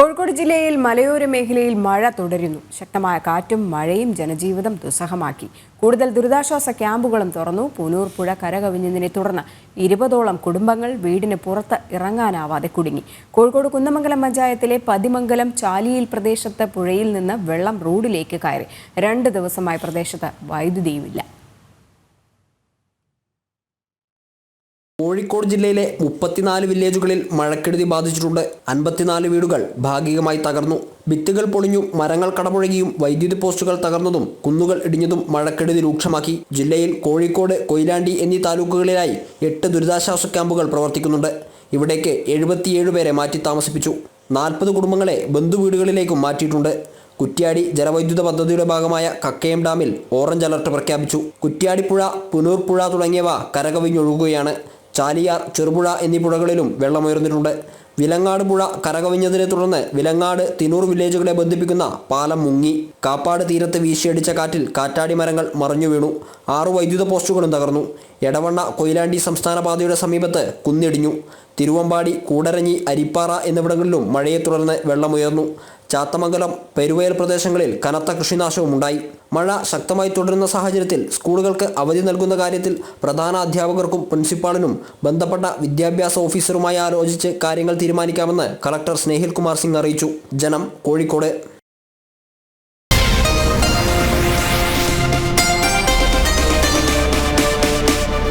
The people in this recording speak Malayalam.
കോഴിക്കോട് ജില്ലയിൽ മലയോര മേഖലയിൽ മഴ തുടരുന്നു. ശക്തമായ കാറ്റും മഴയും ജനജീവിതം ദുസ്സഹമാക്കി. കൂടുതൽ ദുരിതാശ്വാസ ക്യാമ്പുകളും തുറന്നു. പുനൂർ പുഴ കരകവിഞ്ഞതിനെ തുടർന്ന് ഇരുപതോളം കുടുംബങ്ങൾ വീടിന് പുറത്ത് ഇറങ്ങാനാവാതെ കുടുങ്ങി. കോഴിക്കോട് കുന്നമംഗലം പഞ്ചായത്തിലെ പതിമംഗലം ചാലിയിൽ പ്രദേശത്ത് പുഴയിൽ നിന്ന് വെള്ളം റോഡിലേക്ക് കയറി. രണ്ട് ദിവസമായി പ്രദേശത്ത് വൈദ്യുതിയുമില്ല. കോഴിക്കോട് ജില്ലയിലെ മുപ്പത്തിനാല് വില്ലേജുകളിൽ മഴക്കെടുതി ബാധിച്ചിട്ടുണ്ട്. അൻപത്തിനാല് വീടുകൾ ഭാഗികമായി തകർന്നു. ഭിത്തുകൾ പൊളിഞ്ഞു മരങ്ങൾ കടപുഴകിയും വൈദ്യുതി പോസ്റ്റുകൾ തകർന്നതും കുന്നുകൾ ഇടിഞ്ഞതും മഴക്കെടുതി രൂക്ഷമാക്കി. ജില്ലയിൽ കോഴിക്കോട് കൊയിലാണ്ടി എന്നീ താലൂക്കുകളിലായി എട്ട് ദുരിതാശ്വാസ ക്യാമ്പുകൾ പ്രവർത്തിക്കുന്നുണ്ട്. ഇവിടേക്ക് എഴുപത്തിയേഴ് പേരെ മാറ്റി താമസിപ്പിച്ചു. നാൽപ്പത് കുടുംബങ്ങളെ ബന്ധുവീടുകളിലേക്കും മാറ്റിയിട്ടുണ്ട്. കുറ്റ്യാടി ജലവൈദ്യുത പദ്ധതിയുടെ ഭാഗമായ കക്കയം ഡാമിൽ ഓറഞ്ച് അലർട്ട് പ്രഖ്യാപിച്ചു. കുറ്റ്യാടിപ്പുഴ പുനൂർപ്പുഴ തുടങ്ങിയവ കരകവിഞ്ഞൊഴുകുകയാണ്. ചാലിയാർ ചെറുപുഴ എന്നീ പുഴകളിലും വെള്ളമുയർന്നിട്ടുണ്ട്. വിലങ്ങാട് പുഴ കരകവിഞ്ഞതിനെ തുടർന്ന് വിലങ്ങാട് തിനൂർ വില്ലേജുകളെ ബന്ധിപ്പിക്കുന്ന പാലം മുങ്ങി. കാപ്പാട് തീരത്ത് വീശിയടിച്ച കാറ്റിൽ കാറ്റാടി മരങ്ങൾ മറിഞ്ഞു വീണു. ആറു വൈദ്യുത പോസ്റ്റുകളും തകർന്നു. എടവണ്ണ കൊയിലാണ്ടി സംസ്ഥാന പാതയുടെ സമീപത്ത് കുന്നിടിഞ്ഞു. തിരുവമ്പാടി കൂടരഞ്ഞി അരിപ്പാറ എന്നിവിടങ്ങളിലും മഴയെ തുടർന്ന് വെള്ളമുയർന്നു. ചാത്തമംഗലം പെരുവയൽ പ്രദേശങ്ങളിൽ കനത്ത കൃഷിനാശവും ഉണ്ടായി. മഴ ശക്തമായി തുടരുന്ന സാഹചര്യത്തിൽ സ്കൂളുകൾക്ക് അവധി നൽകുന്ന കാര്യത്തിൽ പ്രധാന അധ്യാപകർക്കും പ്രിൻസിപ്പാളിനും ബന്ധപ്പെട്ട വിദ്യാഭ്യാസ ഓഫീസറുമായി ആലോചിച്ച് കാര്യങ്ങൾ തീരുമാനിക്കാമെന്ന് കളക്ടർ സ്നേഹിൽ കുമാർ സിംഗ് അറിയിച്ചു. ജനം കോഴിക്കോട്